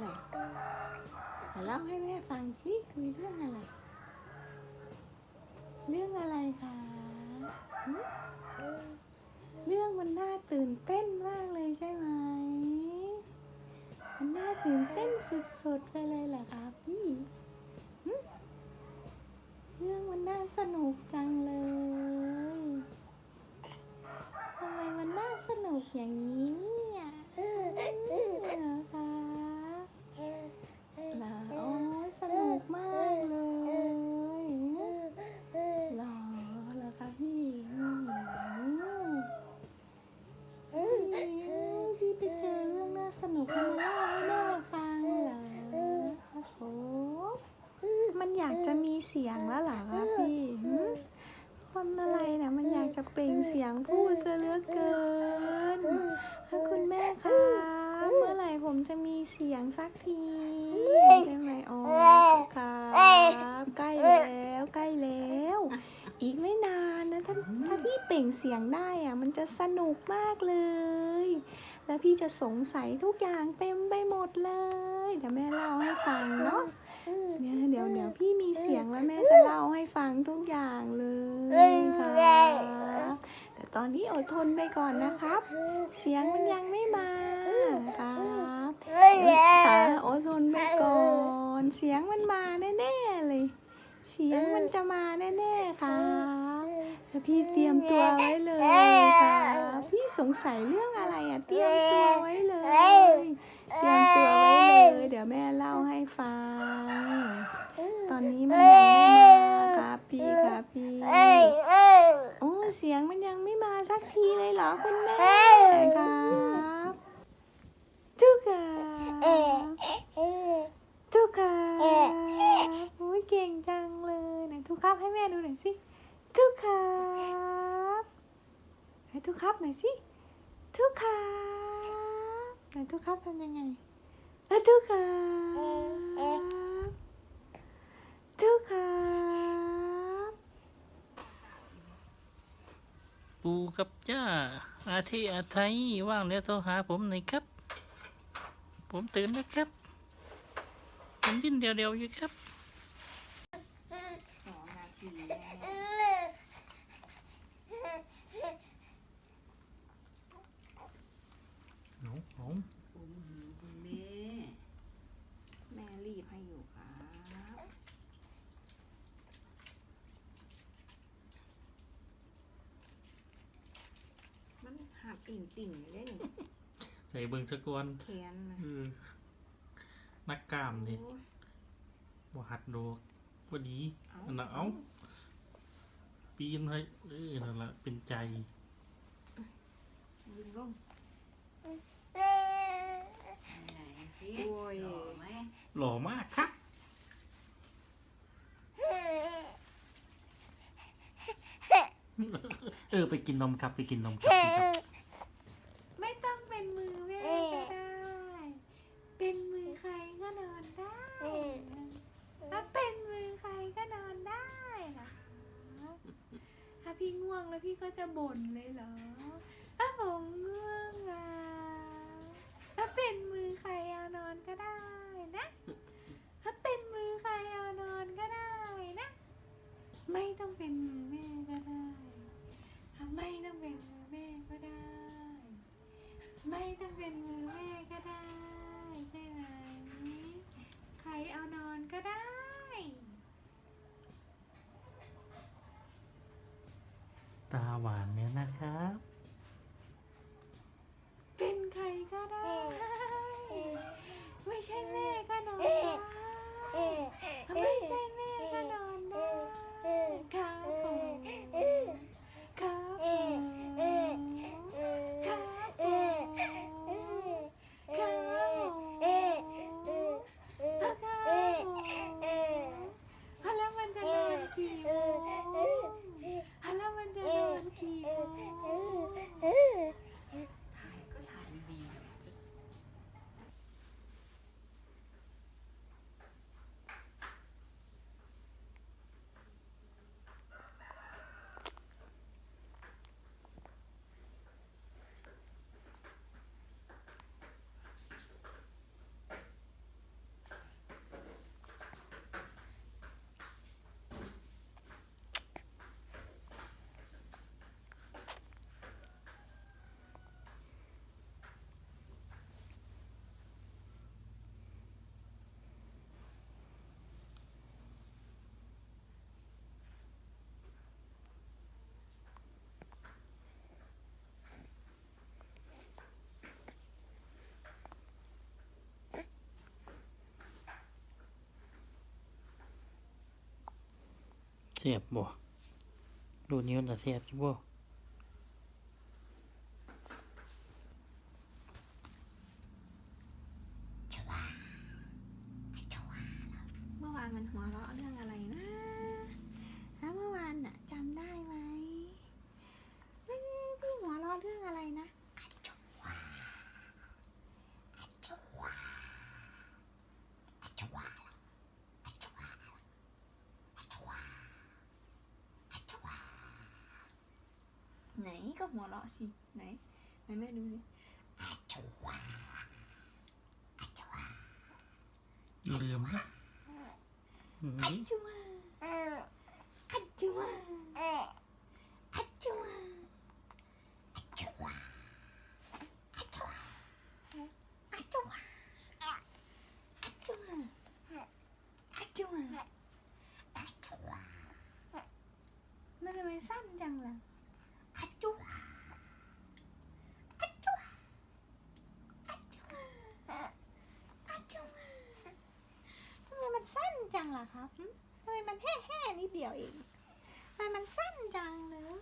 อะไรเล่าให้แม่ฟังสิมีเรื่องอะไร เรื่องอะไรคะเรื่องมันน่าตื่นเต้นมากเลยใช่ไหมมันน่าตื่นเต้นสุดๆไปเลยเหรอคะพี่เรื่องมันน่าสนุกจังเลยทำไมมันน่าสนุกอย่างนี้เนี่ยเหรอคะเหรอโอ้ยสนุกมากเลยเหรอเหรอคะพี่อืมอืมพี่ไปเจอเรื่องน่าสนุกมาเล่าให้แม่ฟังเหรอโอ้โหมันอยากจะมีเสียงแล้วเหรอคะพี่หืม คนอะไรเนี่ยมันอยากจะเปล่ งเสียงพูดเสียเหลือเกินถ้าคุณแม่คะเมื่อไหร่ผมจะมีเสียงสักทีใช่ไหมอ๋อครับใกล้แล้วใกล้แล้ว อีกไม่นานนะถ้าถ้าพี่เปล่งเสียงได้อะมันจะสนุกมากเลย แล้วพี่จะสงสัยทุกอย่างเต็มไปหมดเลย เดี๋ยวแม่เล่าให้ฟังเนาะเนี่ยเดี๋ยวเดี๋ยวพี่มีเสียงแล้วแม่จะเล่าให้ฟังทุกอย่าง ต่ตอนนี้อดทนไปก่อนนะครับ เสียงมันยังไม่มาครับค่ะอดทนไปก่อน เสียงมันมาแน่ๆเลย เสียงมันจะมาแน่ๆครับแล้วพี่เตรียมตัวไว้เลยครับพี่สงสัยเรื่องอะไรอะเตรียมตัวไว้เลย เตรียมตัวไว้เลย เดี๋ยวแม่เล่าให้ฟัง ตอนนี้มันยังไม่มาครับพี่ครับพี่โอ้เสียงมันยังไม่มาสักทีเลยเหรอ คุณแม่ครับทุกครับทุกครับโอ้ยเก่งจังเลยไหนทุกครับให้แม่ดูหน่อยสิทุกครับไหนทุกครับหน่อยสิทุกครับไหนทุกครับทำยังไงอะทุกครับทุกครับ ปูกับจ้า อาเทอาไทยว่างแล้วโทรหาผมหน่อยครับ ผมตื่นแล้วครับ ผมยินเดียวๆอยู่ครับ สองนาที หนูผม คุณคุณแม่ แม่รีบให้อยู่ครับ มัน หักติ่งติ่งๆเลยนี่ใส่เบิงสะกอนเขียนนะเออนักกล้ามนี่โอ้ยบ่หัดโดกพอดีเอาอันน่ะเอาปีนให้เออนั่นละเป็นใจ ดึงลงไหนสิโอ้ยหล่อไหมหล่อมากครับ เออไปกินนมครับไปกินนมครับครับ ไม่ต้องเป็นมือแม่ก็ได้ เป็นมือใครก็นอนได้ถ้าเป็นมือใครก็นอนได้ค่ะถ้าพี่ง่วงแล้วพี่ ก็จะบ่นเลยเหรอถ้าผมง่วงอะถ้าเป็นมือใครเอานอนก็ได้นะถ้าเป็นมือใครเอานอนก็ได้นะ ไม่ต้องเป็นมือแม่ก็ได้ถ้าไม่ต้องเป็นมือแม่ก็ได้ ไม่ต้องเป็นมือแม่ก็ได้ใช่ไหมใครเอานอนก็ได้ ตาหวานเนี่ยนะครับ เป็นใครก็ได้ ไม่ใช่แม่ก็นอนได้ถ้าไม่ใช่แม่ก็นอนได้ครับผมครับผมครับผมครับผมครับผมแล้วมันจะนอนกี่โมงแล้วมันจะนอนกี่โมง เสียบบ่ดูนิ้วแต่เสียบจิบ่ ไหนก็หัวเราะสิไหนไหนแม่ดูสิอาชัวอาชัวดูเรียมนะอาชัวอาชัว ล่ะครับทำไมมันแห่แห่ๆนิดเดียวเองทำไมมันสั้นจังเลย